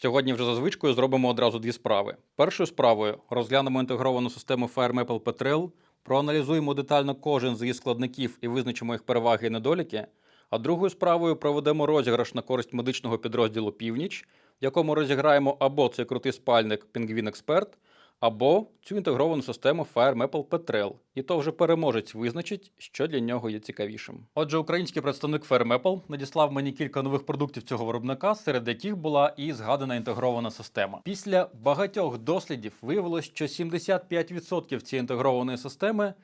Сьогодні вже за звичкою зробимо одразу дві справи. Першою справою розглянемо інтегровану систему FireMaple Petrel, проаналізуємо детально кожен з її складників і визначимо їх переваги і недоліки. А другою справою проведемо розіграш на користь медичного підрозділу Північ, в якому розіграємо або цей крутий спальник Penguin Expert, або цю інтегровану систему FireMaple Petrel. І то вже переможець визначить, що для нього є цікавішим. Отже, український представник FireMaple надіслав мені кілька нових продуктів цього виробника, серед яких була і згадана інтегрована система. Після багатьох дослідів виявилось, що 75% цієї інтегрованої системи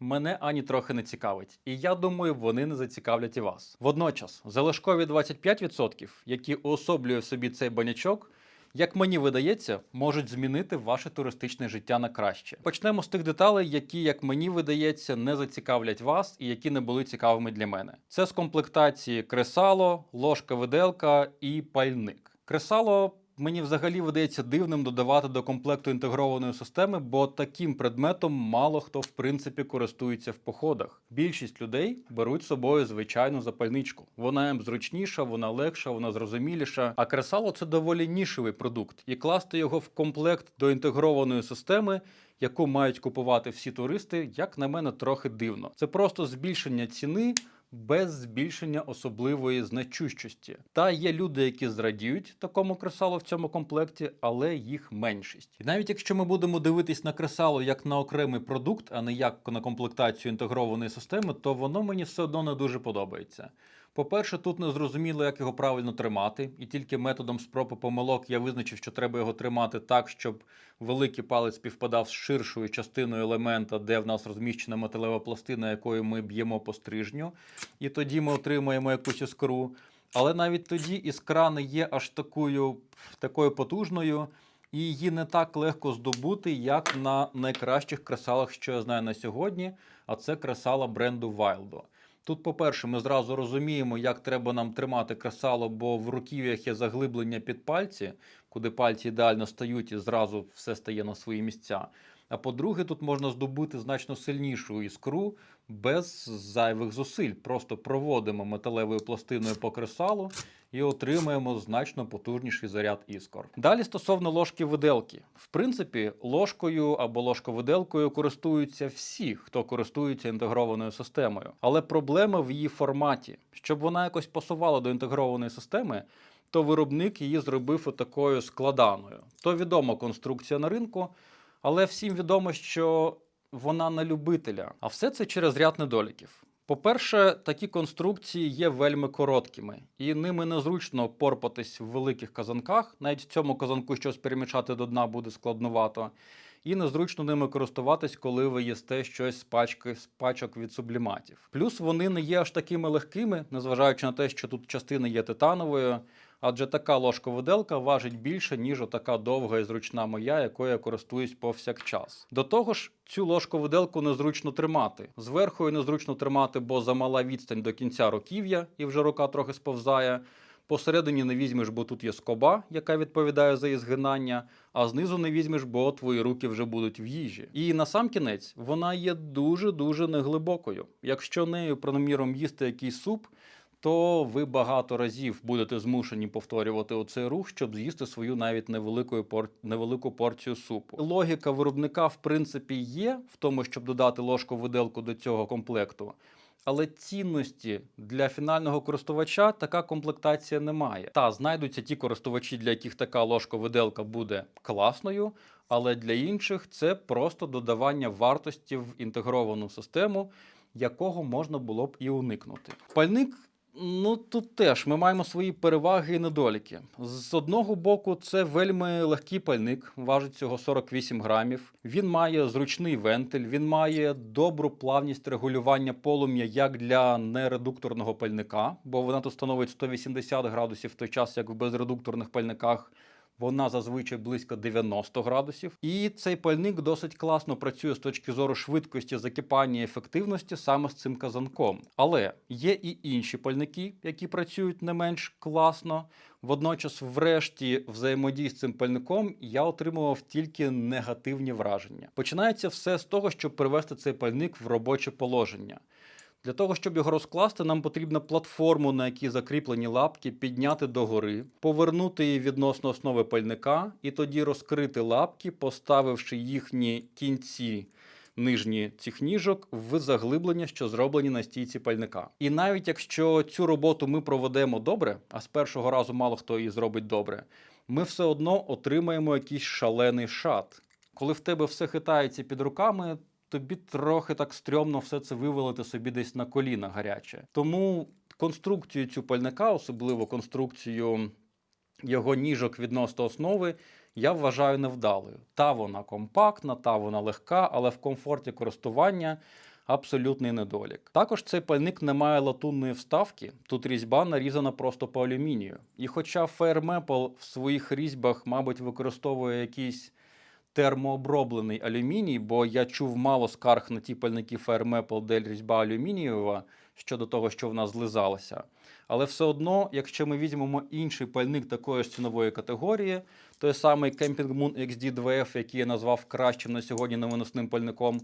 мене ані трохи не цікавить. І я думаю, вони не зацікавлять і вас. Водночас, залишкові 25%, які уособлює в собі цей банячок, як мені видається, можуть змінити ваше туристичне життя на краще. Почнемо з тих деталей, які, як мені видається, не зацікавлять вас і які не були цікавими для мене. Це з комплектації кресало, ложка виделка і пальник. Кресало мені взагалі видається дивним додавати до комплекту інтегрованої системи, бо таким предметом мало хто в принципі користується в походах. Більшість людей беруть з собою звичайну запальничку. Вона їм зручніша, вона легша, вона зрозуміліша. А кресало це доволі нішевий продукт, і класти його в комплект до інтегрованої системи. Яку мають купувати всі туристи, як на мене, трохи дивно. Це просто збільшення ціни без збільшення особливої значущості. Та є люди, які зрадіють такому кресалу в цьому комплекті, але їх меншість. І навіть якщо ми будемо дивитись на кресало як на окремий продукт, а не як на комплектацію інтегрованої системи, то воно мені все одно не дуже подобається. По-перше, тут не зрозуміло, як його правильно тримати, і тільки методом спроб і помилок я визначив, що треба його тримати так, щоб великий палець співпадав з ширшою частиною елемента, де в нас розміщена металева пластина, якою ми б'ємо по стрижню, і тоді ми отримаємо якусь іскру. Але навіть тоді іскра не є аж такою, такою потужною, і її не так легко здобути, як на найкращих кресалах, що я знаю на сьогодні, а це кресала бренду Wildo. Тут, по-перше, ми зразу розуміємо, як треба нам тримати кресало, бо в руків'ях є заглиблення під пальці, куди пальці ідеально стають і зразу все стає на свої місця. А по-друге, тут можна здобути значно сильнішу іскру без зайвих зусиль. Просто проводимо металевою пластиною по кресалу і отримаємо значно потужніший заряд іскор. Далі стосовно ложки виделки. В принципі, ложкою або ложковиделкою користуються всі, хто користується інтегрованою системою. Але проблема в її форматі. Щоб вона якось пасувала до інтегрованої системи, то виробник її зробив отакою складаною. То відома конструкція на ринку, але всім відомо, що вона на любителя. А все це через ряд недоліків. По-перше, такі конструкції є вельми короткими, і ними незручно порпатись в великих казанках. Навіть в цьому казанку щось перемішати до дна буде складновато. І незручно ними користуватись, коли ви їсте щось з пачки з пачок від субліматів. Плюс вони не є аж такими легкими, незважаючи на те, що тут частина є титановою. Адже така ложка-виделка важить більше, ніж отака довга і зручна моя, якою я користуюсь повсякчас. До того ж, цю ложку-виделку незручно тримати. Зверху незручно тримати, бо замала відстань до кінця руків'я, і вже рука трохи сповзає. Посередині не візьмеш, бо тут є скоба, яка відповідає за її згинання, а знизу не візьмеш, бо твої руки вже будуть в їжі. І на сам кінець вона є дуже-дуже неглибокою. Якщо нею, проміром, їсти якийсь суп, то ви багато разів будете змушені повторювати оцей рух, щоб з'їсти свою навіть невелику, пор... невелику порцію супу. Логіка виробника, в принципі, є в тому, щоб додати ложку виделку до цього комплекту. Але цінності для фінального користувача така комплектація не має. Та знайдуться ті користувачі, для яких така ложка-виделка буде класною, але для інших це просто додавання вартості в інтегровану систему, якого можна було б і уникнути. Пальник. Ну, тут теж ми маємо свої переваги і недоліки. З одного боку, це вельми легкий пальник, важить цього 48 грамів. Він має зручний вентиль, він має добру плавність регулювання полум'я як для нередукторного пальника, бо вона тут становить 180 градусів, в той час як в безредукторних пальниках. Вона зазвичай близько 90 градусів, і цей пальник досить класно працює з точки зору швидкості закипання і ефективності саме з цим казанком. Але є і інші пальники, які працюють не менш класно. Водночас, врешті, взаємодії з цим пальником я отримував тільки негативні враження. Починається все з того, щоб привести цей пальник в робоче положення. Для того, щоб його розкласти, нам потрібно платформу, на якій закріплені лапки, підняти догори, повернути її відносно основи пальника і тоді розкрити лапки, поставивши їхні кінці нижні цих ніжок в заглиблення, що зроблені на стійці пальника. І навіть якщо цю роботу ми проведемо добре, а з першого разу мало хто її зробить добре, ми все одно отримаємо якийсь шалений шат. Коли в тебе все хитається під руками, тобі трохи так стрьомно все це вивалити собі десь на коліна гаряче. Тому конструкцію цю пальника, особливо конструкцію його ніжок відносно основи, я вважаю невдалою. Та вона компактна, та вона легка, але в комфорті користування абсолютний недолік. Також цей пальник не має латунної вставки. Тут різьба нарізана просто по алюмінію. І хоча Fair Maple в своїх різьбах, мабуть, використовує якийсь термооброблений алюміній, бо я чув мало скарг на ті пальники Fair Maple, де різьба алюмінієва щодо того, що вона злизалася. Але все одно, якщо ми візьмемо інший пальник такої ж цінової категорії, той самий Camping Moon XD2F, який я назвав кращим на сьогодні невиносним пальником,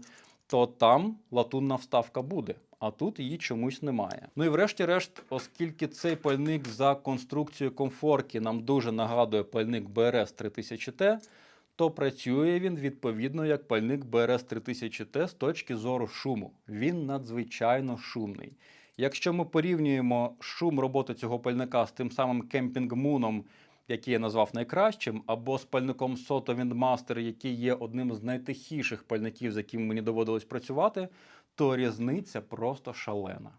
то там латунна вставка буде, а тут її чомусь немає. Ну і врешті-решт, оскільки цей пальник за конструкцією комфорки нам дуже нагадує пальник BRS 3000T, то працює він відповідно як пальник BRS 3000T з точки зору шуму. Він надзвичайно шумний. Якщо ми порівнюємо шум роботи цього пальника з тим самим Moon, який я назвав найкращим, або з пальником Soto Windmaster, який є одним з найтихіших пальників, з якими мені доводилось працювати, то різниця просто шалена.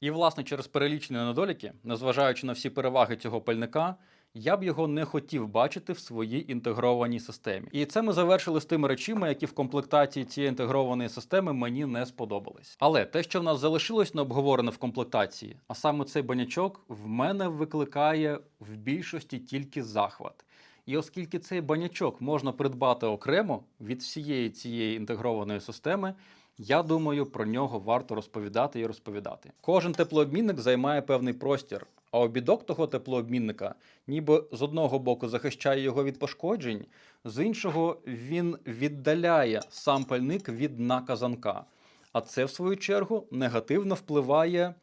І, власне, через перелічені недоліки, незважаючи на всі переваги цього пальника, я б його не хотів бачити в своїй інтегрованій системі. І це ми завершили з тими речами, які в комплектації цієї інтегрованої системи мені не сподобались. Але те, що в нас залишилось не обговорене в комплектації, а саме цей банячок, в мене викликає в більшості тільки захват. І оскільки цей банячок можна придбати окремо від всієї цієї інтегрованої системи, я думаю, про нього варто розповідати і розповідати. Кожен теплообмінник займає певний простір, а обідок того теплообмінника ніби з одного боку захищає його від пошкоджень, з іншого він віддаляє сам пальник від дна казанка. А це, в свою чергу, негативно впливає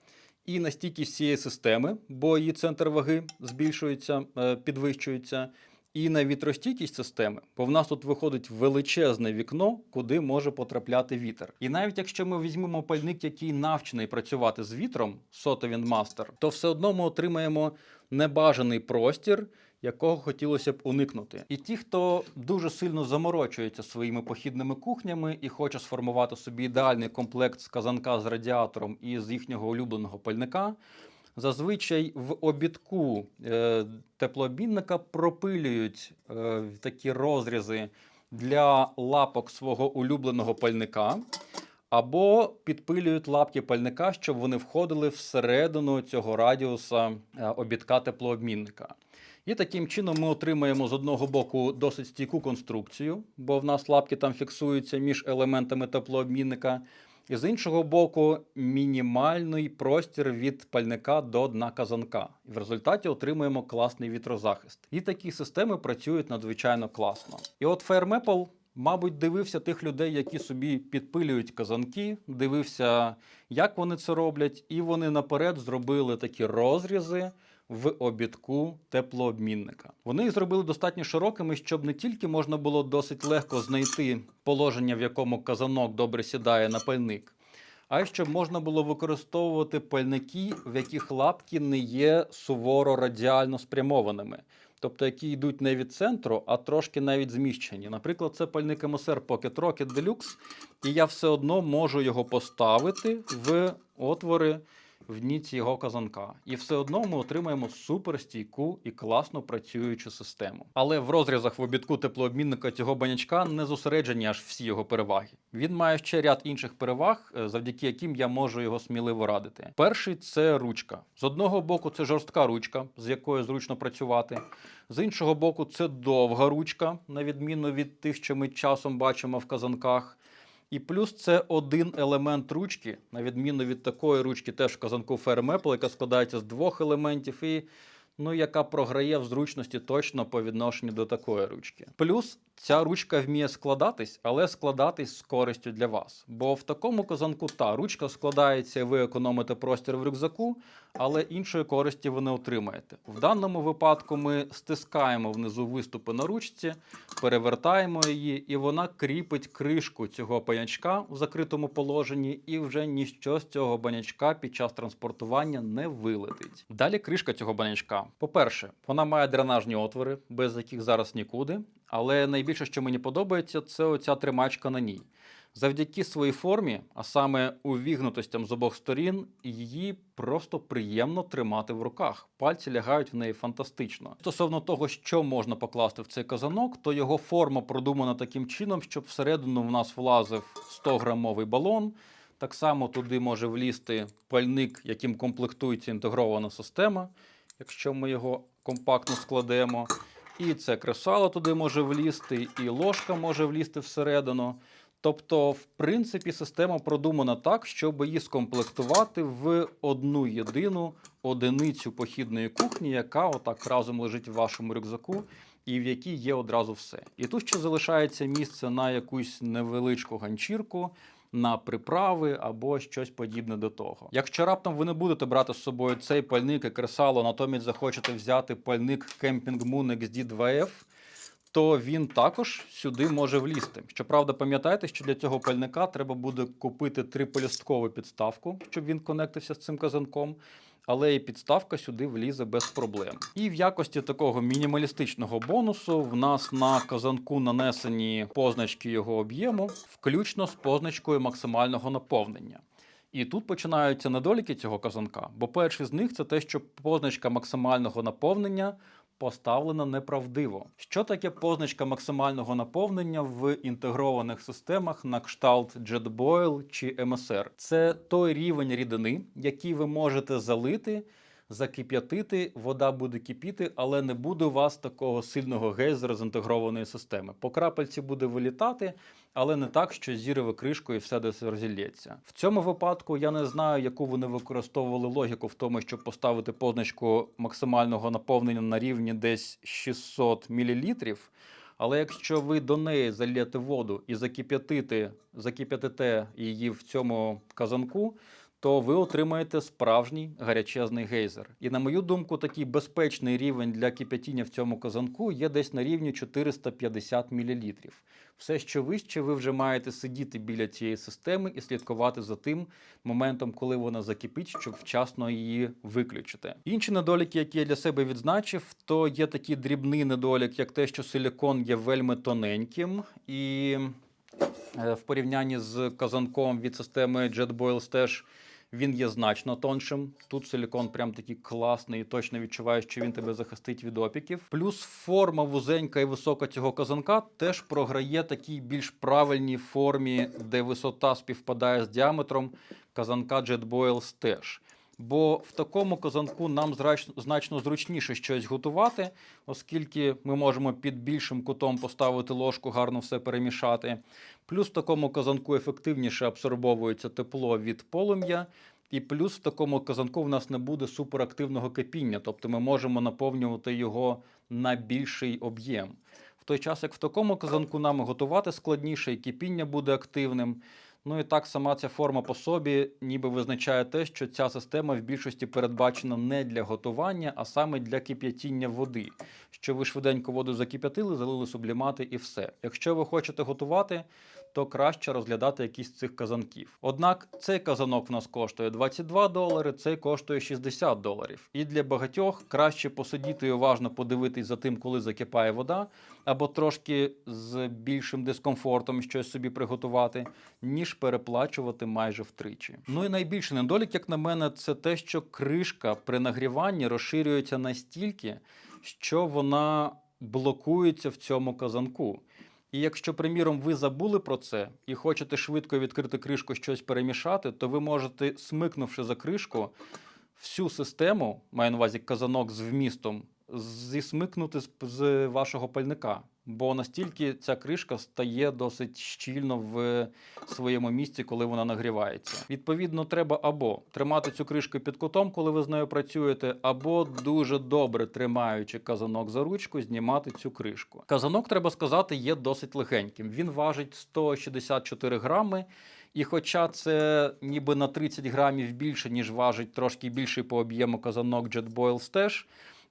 і на стійкість цієї системи, бо її центр ваги збільшується, е, підвищується, і на вітростійкість системи, бо в нас тут виходить величезне вікно, куди може потрапляти вітер. І навіть якщо ми візьмемо пальник, який навчений працювати з вітром, Soto Windmaster, то все одно ми отримаємо небажаний простір, якого хотілося б уникнути. І ті, хто дуже сильно заморочується своїми похідними кухнями і хоче сформувати собі ідеальний комплект з казанка з радіатором і з їхнього улюбленого пальника. Зазвичай в обідку е, теплообмінника пропилюють е, такі розрізи для лапок свого улюбленого пальника, або підпилюють лапки пальника, щоб вони входили всередину цього радіуса е, обідка теплообмінника. І таким чином ми отримаємо з одного боку досить стійку конструкцію, бо в нас лапки там фіксуються між елементами теплообмінника. І з іншого боку, мінімальний простір від пальника до дна казанка. І в результаті отримуємо класний вітрозахист. І такі системи працюють надзвичайно класно. І от Fair мабуть, дивився тих людей, які собі підпилюють казанки, дивився, як вони це роблять, і вони наперед зробили такі розрізи. В обідку теплообмінника. Вони їх зробили достатньо широкими, щоб не тільки можна було досить легко знайти положення, в якому казанок добре сідає на пальник, а й щоб можна було використовувати пальники, в яких лапки не є суворо радіально спрямованими. Тобто, які йдуть не від центру, а трошки навіть зміщені. Наприклад, це пальник МСР Pocket Rocket Deluxe, і я все одно можу його поставити в отвори в дні його казанка. І все одно ми отримаємо суперстійку і класно працюючу систему. Але в розрізах в обідку теплообмінника цього банячка не зосереджені аж всі його переваги. Він має ще ряд інших переваг, е, завдяки яким я можу його сміливо радити. Перший це ручка. З одного боку, це жорстка ручка, з якою зручно працювати. З іншого боку, це довга ручка, на відміну від тих, що ми часом бачимо в казанках. І плюс це один елемент ручки, на відміну від такої ручки, теж в казанку Maple, яка складається з двох елементів. І ну яка програє в зручності точно по відношенню до такої ручки. Плюс ця ручка вміє складатись, але складатись з користю для вас. Бо в такому казанку та ручка складається, і ви економите простір в рюкзаку, але іншої користі ви не отримаєте. В даному випадку ми стискаємо внизу виступи на ручці, перевертаємо її, і вона кріпить кришку цього банячка в закритому положенні, і вже ніщо з цього банячка під час транспортування не вилетить. Далі кришка цього банячка. По-перше, вона має дренажні отвори, без яких зараз нікуди. Але найбільше, що мені подобається, це оця тримачка на ній. Завдяки своїй формі, а саме увігнутостям з обох сторін, її просто приємно тримати в руках. Пальці лягають в неї фантастично. Стосовно того, що можна покласти в цей казанок, то його форма продумана таким чином, щоб всередину в нас влазив 100-грамовий балон. Так само туди може влізти пальник, яким комплектується інтегрована система, якщо ми його компактно складемо. І це кресало туди може влізти, і ложка може влізти всередину. Тобто, в принципі, система продумана так, щоб її скомплектувати в одну єдину одиницю похідної кухні, яка отак разом лежить в вашому рюкзаку, і в якій є одразу все. І тут ще залишається місце на якусь невеличку ганчірку. На приправи або щось подібне до того. Якщо раптом ви не будете брати з собою цей пальник і кресало, натомість захочете взяти пальник Camping Moon XD2F, то він також сюди може влізти. Щоправда, пам'ятайте, що для цього пальника треба буде купити триполісткову підставку, щоб він конектився з цим казанком. Але і підставка сюди влізе без проблем. І в якості такого мінімалістичного бонусу в нас на казанку нанесені позначки його об'єму, включно з позначкою максимального наповнення. І тут починаються недоліки цього казанка, бо перший з них це те, що позначка максимального наповнення поставлена неправдиво. Що таке позначка максимального наповнення в інтегрованих системах на кшталт JetBoil чи MSR? Це той рівень рідини, який ви можете залити. Закип'ятити, вода буде кипіти, але не буде у вас такого сильного гейзера з інтегрованої системи. По крапельці буде вилітати, але не так, що зірве кришку і все десь розілється. В цьому випадку я не знаю, яку вони використовували логіку в тому, щоб поставити позначку максимального наповнення на рівні десь 600 мл. Але якщо ви до неї залієте воду і закип'ятите її в цьому казанку, то ви отримаєте справжній гарячезний гейзер. І на мою думку, такий безпечний рівень для кип'ятіння в цьому казанку є десь на рівні 450 мл. Все, що вище, ви вже маєте сидіти біля цієї системи і слідкувати за тим моментом, коли вона закипить, щоб вчасно її виключити. Інші недоліки, які я для себе відзначив, то є такий дрібний недолік, як те, що силікон є вельми тоненьким і. е, В порівнянні з казанком від системи JetBoil теж він є значно тоншим. Тут силікон прям такий класний, і точно відчуваєш, що він тебе захистить від опіків. Плюс форма вузенька і висока цього казанка теж програє такій більш правильній формі, де висота співпадає з діаметром казанка JetBoils теж. Бо в такому казанку нам значно зручніше щось готувати, оскільки ми можемо під більшим кутом поставити ложку, гарно все перемішати. Плюс в такому казанку ефективніше абсорбовується тепло від полум'я. І плюс в такому казанку в нас не буде суперактивного кипіння, тобто ми можемо наповнювати його на більший об'єм. В той час, як в такому казанку нам готувати складніше, і кипіння буде активним. Ну і так сама ця форма по собі ніби визначає те, що ця система в більшості передбачена не для готування, а саме для кип'ятіння води. Що ви швиденько воду закип'ятили, залили сублімати і все. Якщо ви хочете готувати, то краще розглядати якісь з цих казанків. Однак цей казанок в нас коштує 22 долари, цей коштує 60 доларів. І для багатьох краще посидіти і уважно подивитись за тим, коли закипає вода, або трошки з більшим дискомфортом щось собі приготувати, ніж переплачувати майже втричі. Ну і найбільший недолік, як на мене, це те, що кришка при нагріванні розширюється настільки, що вона блокується в цьому казанку. І якщо, приміром, ви забули про це і хочете швидко відкрити кришку, щось перемішати, то ви можете, смикнувши за кришку, всю систему, маю на увазі казанок з вмістом, зісмикнути з, вашого пальника. Бо настільки ця кришка стає досить щільно в своєму місці, коли вона нагрівається. Відповідно, треба або тримати цю кришку під кутом, коли ви з нею працюєте, або дуже добре тримаючи казанок за ручку, знімати цю кришку. Казанок, треба сказати, є досить легеньким. Він важить 164 грами. І хоча це ніби на 30 грамів більше, ніж важить трошки більший по об'єму казанок JetBoil Stash,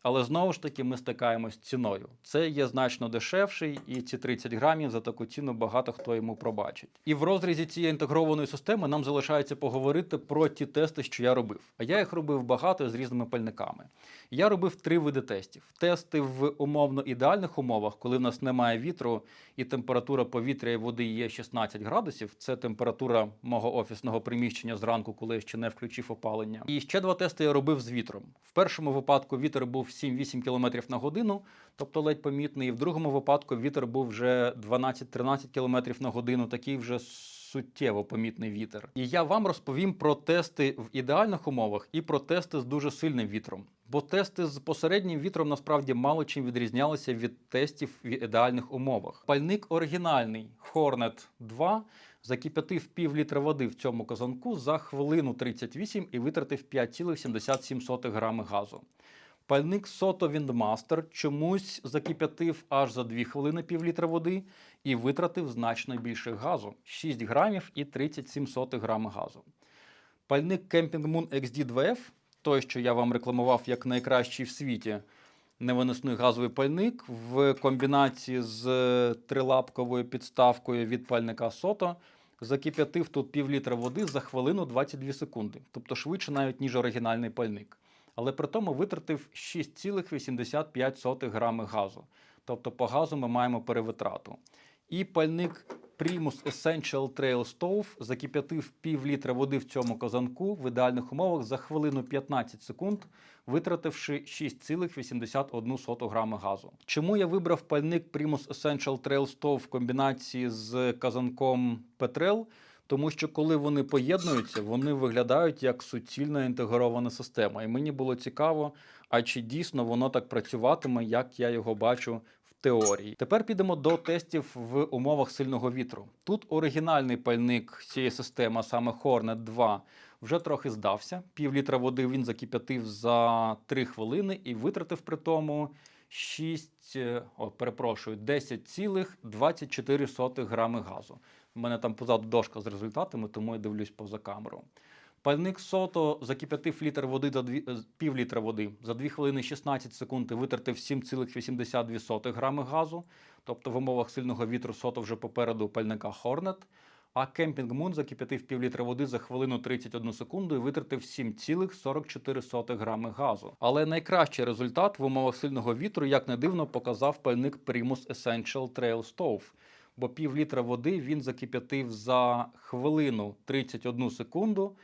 але знову ж таки ми стикаємось з ціною. Це є значно дешевший, і ці 30 грамів за таку ціну багато хто йому пробачить. І в розрізі цієї інтегрованої системи нам залишається поговорити про ті тести, що я робив. А я їх робив багато з різними пальниками. Я робив три види тестів: тести в умовно ідеальних умовах, коли в нас немає вітру і температура повітря і води є 16 градусів. Це температура мого офісного приміщення зранку, коли я ще не включив опалення. І ще два тести я робив з вітром. В першому випадку вітер був 7-8 км на годину, тобто ледь помітний. І в другому випадку вітер був вже 12-13 км на годину, такий вже суттєво помітний вітер. І я вам розповім про тести в ідеальних умовах і про тести з дуже сильним вітром. Бо тести з посереднім вітром насправді мало чим відрізнялися від тестів в ідеальних умовах. Пальник оригінальний Hornet 2 закип'ятив пів літра води в цьому казанку за хвилину 38 і витратив 5,77 грами газу. Пальник Soto Windmaster чомусь закип'ятив аж за 2 хвилини пів літра води і витратив значно більше газу 6 грамів і 37 грами газу. Пальник Camping Moon XD2F, той, що я вам рекламував як найкращий в світі невиносний газовий пальник в комбінації з трилапковою підставкою від пальника Soto, закип'ятив тут пів літра води за хвилину 22 секунди, тобто швидше навіть ніж оригінальний пальник. Але при тому витратив 6,85 грами газу. Тобто по газу ми маємо перевитрату. І пальник Primus Essential Trail Stove закип'ятив пів літра води в цьому казанку в ідеальних умовах за хвилину 15 секунд, витративши 6,81 грами газу. Чому я вибрав пальник Primus Essential Trail Stove в комбінації з казанком Petrel? Тому що коли вони поєднуються, вони виглядають як суцільна інтегрована система. І мені було цікаво, а чи дійсно воно так працюватиме, як я його бачу в теорії. Тепер підемо до тестів в умовах сильного вітру. Тут оригінальний пальник цієї системи, саме Hornet 2, вже трохи здався. Пів літра води він закип'ятив за 3 хвилини і витратив при тому 6, е, о, перепрошую, 10,24 грами газу. У мене там позаду дошка з результатами, тому я дивлюсь поза камеру. Пальник Сото закип'ятив літр води за дві, е, пів літра води за 2 хвилини 16 секунд і витратив 7,82 грами газу. Тобто в умовах сильного вітру Сото вже попереду пальника Hornet. А Camping Moon закип'ятив пів літра води за хвилину 31 секунду і витратив 7,44 грами газу. Але найкращий результат в умовах сильного вітру, як не дивно, показав пальник Primus Essential Trail Stove бо пів літра води він закип'ятив за хвилину 31 секунду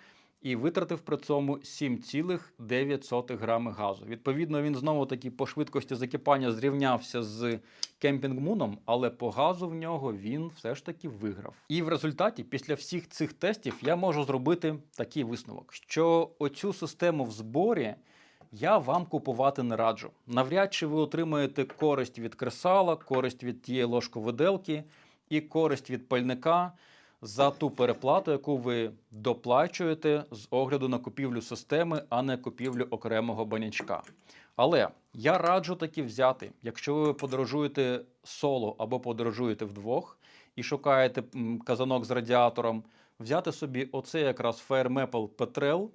і витратив при цьому 7,9 грами газу. Відповідно, він знову таки по швидкості закипання зрівнявся з кемпінгмуном, але по газу в нього він все ж таки виграв. І в результаті, після всіх цих тестів, я можу зробити такий висновок, що оцю систему в зборі. Я вам купувати не раджу. Навряд чи ви отримаєте користь від кресала, користь від тієї ложковиделки і користь від пальника за ту переплату, яку ви доплачуєте з огляду на купівлю системи, а не купівлю окремого банячка. Але я раджу таки взяти, якщо ви подорожуєте соло або подорожуєте вдвох і шукаєте казанок з радіатором, взяти собі оце якраз Fire Maple Petrel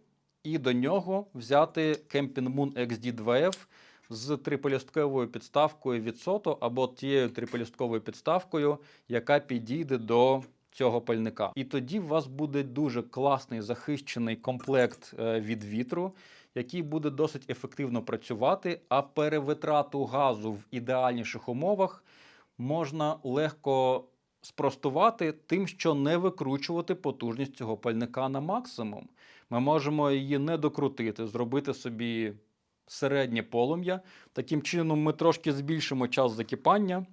і до нього взяти Camping Moon XD2F з триполістковою підставкою від Soto або тією триполістковою підставкою, яка підійде до цього пальника. І тоді у вас буде дуже класний захищений комплект е, від вітру, який буде досить ефективно працювати, а перевитрату газу в ідеальніших умовах можна легко спростувати тим, що не викручувати потужність цього пальника на максимум. Ми можемо її не докрутити, зробити собі середнє полум'я. Таким чином, ми трошки збільшимо час закипання.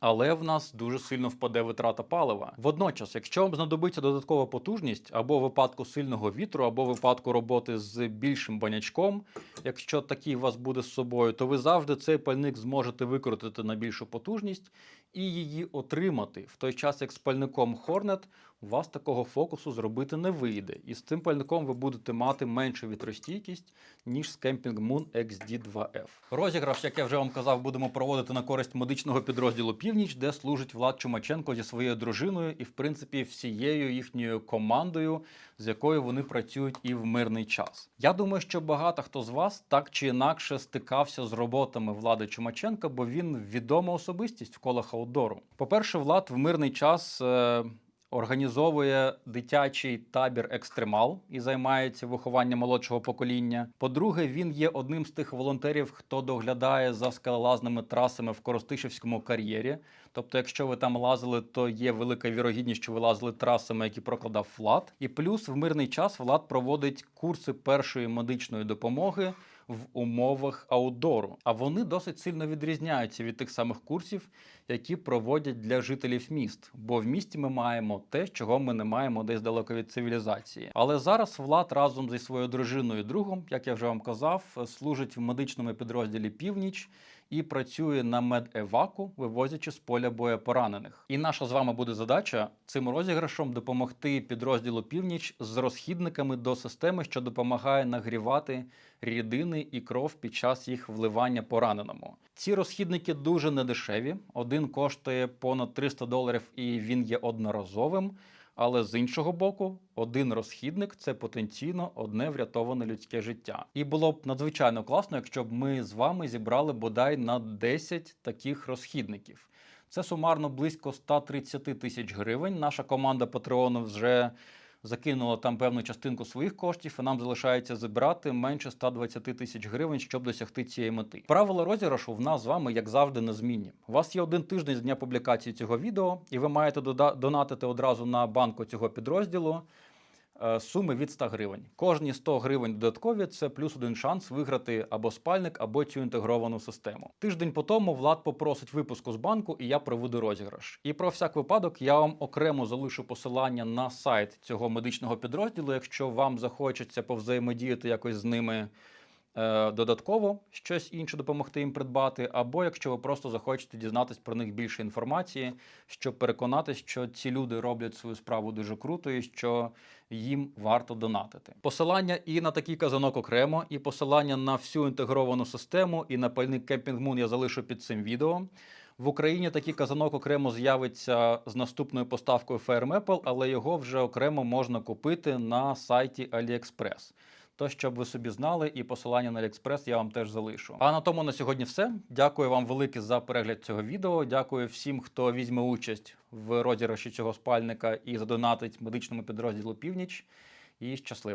Але в нас дуже сильно впаде витрата палива. Водночас, якщо вам знадобиться додаткова потужність або в випадку сильного вітру, або в випадку роботи з більшим банячком, якщо такий у вас буде з собою, то ви завжди цей пальник зможете викрутити на більшу потужність і її отримати. В той час, як з пальником Hornet, у вас такого фокусу зробити не вийде. І з цим пальником ви будете мати меншу вітростійкість, ніж з Camping Moon XD2F. Розіграш, як я вже вам казав, будемо проводити на користь медичного підрозділу Північ, де служить Влад Чумаченко зі своєю дружиною і, в принципі, всією їхньою командою, з якою вони працюють і в мирний час. Я думаю, що багато хто з вас так чи інакше стикався з роботами Влади Чумаченка, бо він відома особистість в колах аутдору. По-перше, Влад в мирний час. Е- Організовує дитячий табір екстремал і займається вихованням молодшого покоління. По-друге, він є одним з тих волонтерів, хто доглядає за скалолазними трасами в Коростишівському кар'єрі. Тобто, якщо ви там лазили, то є велика вірогідність, що ви лазили трасами, які прокладав Влад. І плюс в мирний час Влад проводить курси першої медичної допомоги в умовах аудору, А вони досить сильно відрізняються від тих самих курсів, які проводять для жителів міст. Бо в місті ми маємо те, чого ми не маємо десь далеко від цивілізації. Але зараз Влад разом зі своєю дружиною і другом, як я вже вам казав, служить в медичному підрозділі Північ. І працює на медеваку, вивозячи з поля боя поранених. І наша з вами буде задача цим розіграшом допомогти підрозділу Північ з розхідниками до системи, що допомагає нагрівати рідини і кров під час їх вливання пораненому. Ці розхідники дуже недешеві. Один коштує понад 300 доларів і він є одноразовим. Але з іншого боку, один розхідник це потенційно одне врятоване людське життя. І було б надзвичайно класно, якщо б ми з вами зібрали бодай на 10 таких розхідників. Це сумарно близько 130 тисяч гривень. Наша команда Патреону вже закинула там певну частинку своїх коштів, і нам залишається зібрати менше 120 тисяч гривень, щоб досягти цієї мети. Правила розіграшу в нас з вами, як завжди, незмінні. У вас є один тиждень з дня публікації цього відео, і ви маєте донатити одразу на банку цього підрозділу. Е, Суми від 100 гривень. Кожні 100 гривень додаткові це плюс один шанс виграти або спальник, або цю інтегровану систему. Тиждень по тому Влад попросить випуску з банку, і я проведу розіграш. І про всяк випадок я вам окремо залишу посилання на сайт цього медичного підрозділу, якщо вам захочеться повзаємодіяти якось з ними додатково щось інше допомогти їм придбати, або якщо ви просто захочете дізнатись про них більше інформації, щоб переконатись, що ці люди роблять свою справу дуже круто і що їм варто донатити. Посилання і на такий казанок окремо, і посилання на всю інтегровану систему, і на пальник Camping Moon я залишу під цим відео. В Україні такий казанок окремо з'явиться з наступною поставкою Fire Maple, але його вже окремо можна купити на сайті AliExpress. То, щоб ви собі знали, і посилання на AliExpress я вам теж залишу. А на тому на сьогодні все. Дякую вам велике за перегляд цього відео. Дякую всім, хто візьме участь в розіграші цього спальника і задонатить медичному підрозділу Північ. І щасливо!